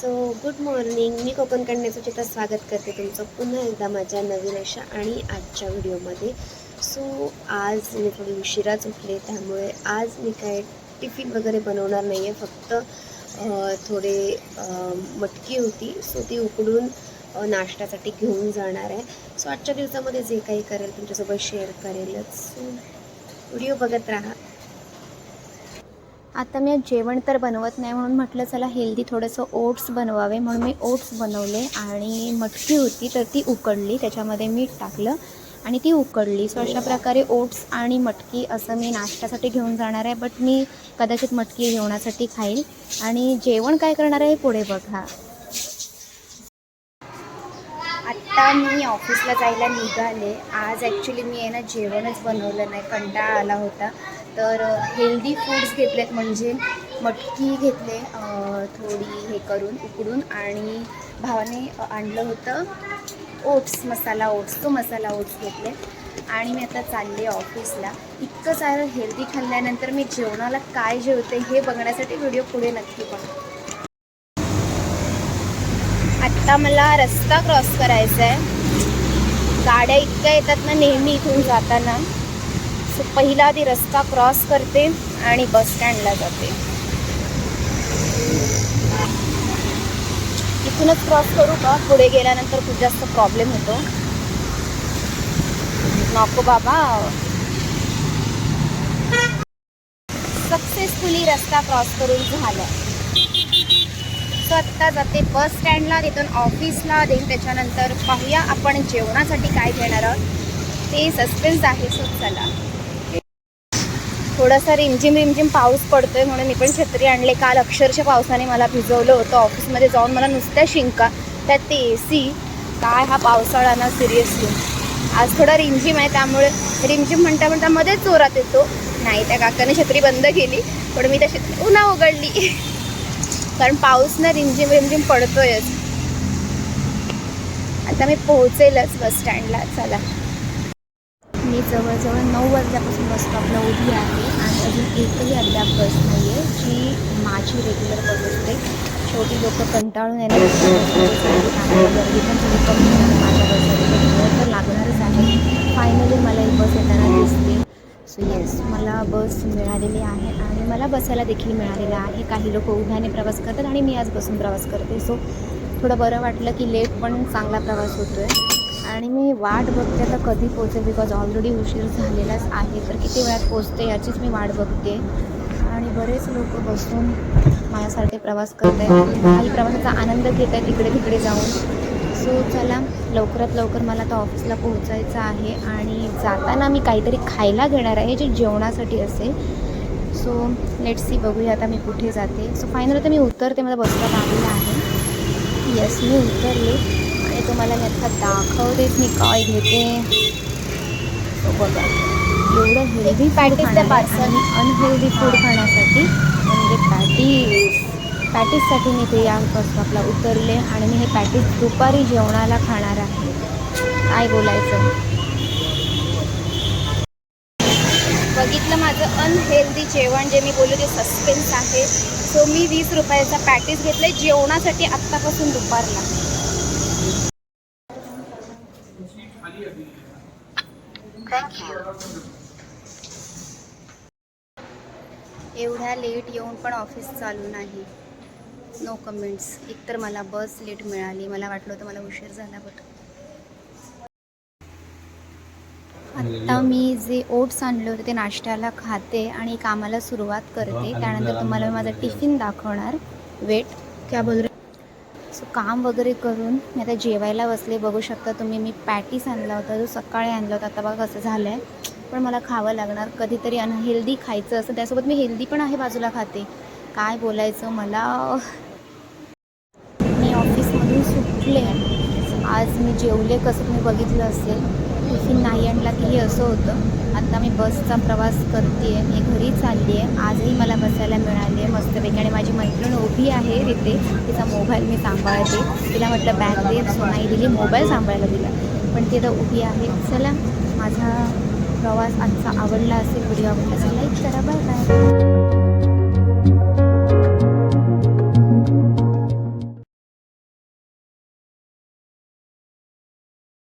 So good morning मी कोकण कन्याचं चित्र स्वागत करते तुमचं. पुन्हा एकदा माझ्या नवीन अशा आणि आजच्या व्हिडिओमध्ये. सो आज मी थोडी उशिराच उठले त्यामुळे आज मी काय टिफिन वगैरे बनवणार नाही आहे फक्त थोडे मटकी होती. सो ती उकडून नाश्त्यासाठी घेऊन जाणार आहे. सो आजच्या दिवसामध्ये जे काही करेल तुमच्यासोबत शेअर करेलच. सो व्हिडिओ बघत राहा. आता मी जेवण तर बनवत नाही म्हणून म्हटलं चला हेल्दी थोडंसं ओट्स बनवावे. म्हणून मी ओट्स बनवले आणि मटकी होती तर ती उकडली. त्याच्यामध्ये मीठ टाकलं आणि ती उकडली. सो अशा प्रकारे ओट्स आणि मटकी असं मी नाश्त्यासाठी घेऊन जाणार आहे बट मी कदाचित मटकी जेवणासाठी खाईल. आणि जेवण काय करणार आहे पुढे बघा. आत्ता मी ऑफिसला जायला निघाले. आज ॲक्च्युली मी आहे ना जेवणच बनवलं नाही. कंटाळा आला होता. तर हेल्दी फूड्स घेतलेत म्हणजे मटकी घेतले थोडी हे करून उकडून आणि भावाने आणलं होतं ओट्स मसाला ओट्स तो मसाला ओट्स घेतले. आणि मी आता चालले ऑफिसला. इतकं सारं हेल्दी खाल्ल्यानंतर मी जेवणाला काय जेवते हे बघण्यासाठी व्हिडिओ पुढे नक्की बघा. आत्ता मला रस्ता क्रॉस करायचा आहे गाड्या इतक्या येतात ना नेहमी इथून जाताना. सो पहिला आधी रस्ता क्रॉस करते आणि बस स्टँडला जाते. इथूनच क्रॉस करू का? पुढे गेल्यानंतर खूप जास्त प्रॉब्लेम होतो. नको बाबा. सक्सेसफुली रस्ता क्रॉस करून झाला. सो आत्ता जाते बस स्टँडला तिथून ऑफिसला देईन त्याच्यानंतर पाहूया आपण जेवणासाठी काय घेणार आहोत. ते सस्पेन्स आहे सो चला. थोडासा रिमझिम रिमझिम पाऊस पडतोय म्हणून मी पण छत्री आणले. काल अक्षरशः पावसाने मला भिजवलं होतं. ऑफिसमध्ये जाऊन मला नुसत्या शिंका त्यात ते ए सी काय हा पावसाळा ना सिरियसली आज थोडा रिमझिम आहे त्यामुळे रिमझिम म्हणता म्हणता मध्येच जोरात येतो. नाही त्या काकाने छत्री बंद केली पण मी त्या छत्री उन्हा उघडली. कारण पाऊस ना रिमझिम रिमझिम पडतोयच. आता मी पोहोचेलच बस स्टँडला. चला. मी जवळजवळ नऊ वाजल्यापासून बस स्टॉपला उभी आहे आणि अजून एकही अद्याप बस नाही आहे जी माझी रेग्युलर बस असते. छोटी लोक कंटाळून येणार गर्दी पण थोडी कमी माझ्या बसमध्ये तर लागणारच आहे. फायनली मला एक बस येताना दिसते. सो येस मला बस मिळालेली आहे आणि मला बसायला देखील मिळालेलं आहे. काही लोक उभ्याने प्रवास करतात आणि मी आज बसून प्रवास करते. सो थोडं बरं वाटलं की लेट पण चांगला प्रवास होतो आहे आणि मी वाट बघते आता कधी पोचेल बिकॉज ऑलरेडी उशीर झालेलाच आहे. तर किती वेळात पोचते याचीच मी वाट बघते. आणि बरेच लोक बसून माझ्यासारखे प्रवास करत आहेत काही प्रवासाचा आनंद घेत आहेत इकडे तिकडे जाऊन. सो चला लवकरात लवकर मला आता ऑफिसला पोहोचायचं आहे. आणि जाताना मी काहीतरी खायला घेणार आहे जे जेवणासाठी असेल. सो लेट सी बघूया आता मी कुठे जाते. सो फायनल आता मी उतरते मला बसला लागलेलं आहे. येस मी उतरले तुम्हाला मी आता दाखवतेच मी काय घेते. सो बघा. एवढं हेल्दी फूड खाण्यासाठी आणि अनहेल्दी फूड खाण्यासाठी म्हणजे पॅटीस पॅटीससाठी मी ते या स्टॉपला उतरले आणि मी हे पॅटीस दुपारी जेवणाला खाणार आहे. काय बोलायचं? बघितलं माझं अनहेल्दी जेवण जे मी बोलले ते सस्पेन्स आहे. सो मी वीस रुपयाचा पॅटीस घेतलं जेवणासाठी आत्तापासून दुपारला. एवढ्या लेट येऊन पण ऑफिस चालू नाही. नो कमेंट्स एकतर मला बस लेट मिळाली. मला वाटलं होतं मला उशीर झाला बट आत्ता मी जे ओट्स आणले होते ते नाश्त्याला खाते आणि कामाला सुरुवात करते. त्यानंतर तुम्हाला माझा टिफिन दाखवणार. वेट क्या बोल सो काम वगैरे करून मी आता जेवायला बसले. बघू शकता तुम्ही मी पॅटीस आणला होता जो सकाळी आणला होता. आता बघा कसं झालं आहे पण मला खावं लागणार. कधीतरी अनहेल्दी खायचं असं. त्यासोबत मी हेल्दी पण आहे बाजूला खाते. काय बोलायचं मला? मी ऑफिसमधून सुटले. आज मी जेवले कसं तुम्ही बघितलं असेल. टिफिन नाही आणला की हे असं होतं. आता मी बसचा प्रवास करते आहे मी घरी चालली आहे आजही मला बसायला मिळाली आहे मस्तपैकी. आणि माझी मैत्रीण उभी आहे तिथे. तिचा मोबाईल मी सांभाळते. तिला म्हटलं बॅग दे. नाही दिली मोबाईल सांभाळायला दिला. पण ती आता उभी आहे. चला माझा प्रवास आजचा आवडला असेल व्हिडिओ आवडला असेल लाईक करा बाय